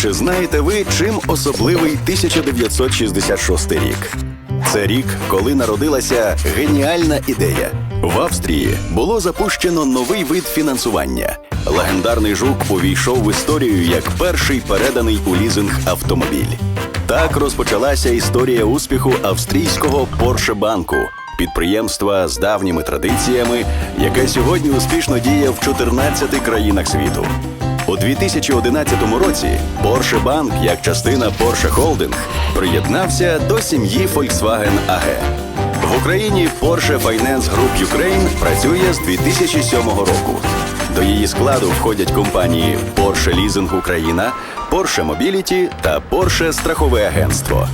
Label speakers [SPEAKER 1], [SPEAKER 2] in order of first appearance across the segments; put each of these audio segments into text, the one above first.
[SPEAKER 1] Чи знаєте ви, чим особливий 1966 рік? Це рік, коли народилася геніальна ідея. В Австрії було запущено новий вид фінансування. Легендарний жук увійшов в історію як перший переданий у лізинг автомобіль. Так розпочалася історія успіху австрійського Порше банку, підприємства з давніми традиціями, яке сьогодні успішно діє в 14 країнах світу. У 2011 році Porsche Bank, як частина Porsche Holding, приєднався до сім'ї Volkswagen AG. В Україні Porsche Finance Group Ukraine працює з 2007 року. До її складу входять компанії Porsche Leasing Україна, Porsche Mobility та Porsche Страхове агентство.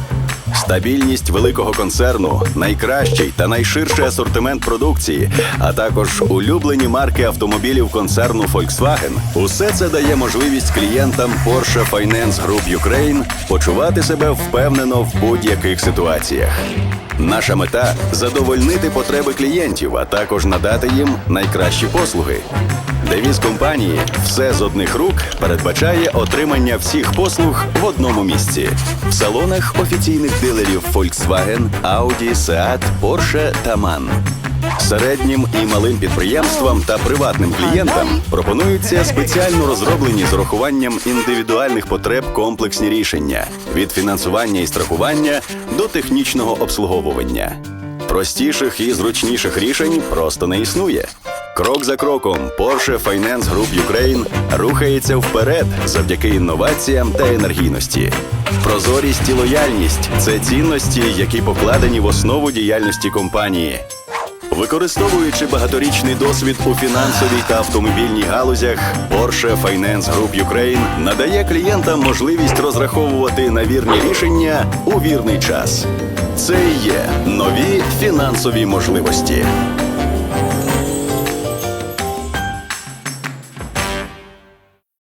[SPEAKER 1] Стабільність великого концерну, найкращий та найширший асортимент продукції, а також улюблені марки автомобілів концерну Volkswagen – усе це дає можливість клієнтам Porsche Finance Group Ukraine почувати себе впевнено в будь-яких ситуаціях. Наша мета задовольнити потреби клієнтів, а також надати їм найкращі послуги. Девіз компанії Все з одних рук передбачає отримання всіх послуг в одному місці в салонах офіційних дилерів Volkswagen, Audi, Seat, Porsche та MAN. Середнім і малим підприємствам та приватним клієнтам пропонуються спеціально розроблені з урахуванням індивідуальних потреб комплексні рішення від фінансування і страхування до технічного обслуговування. Простіших і зручніших рішень просто не існує. Крок за кроком Porsche Finance Group Ukraine рухається вперед завдяки інноваціям та енергійності. Прозорість і лояльність це цінності, які покладені в основу діяльності компанії. Використовуючи багаторічний досвід у фінансовій та автомобільній галузях, Porsche Finance Group Ukraine надає клієнтам можливість розраховувати на вірні рішення у вірний час. Це і є нові фінансові можливості.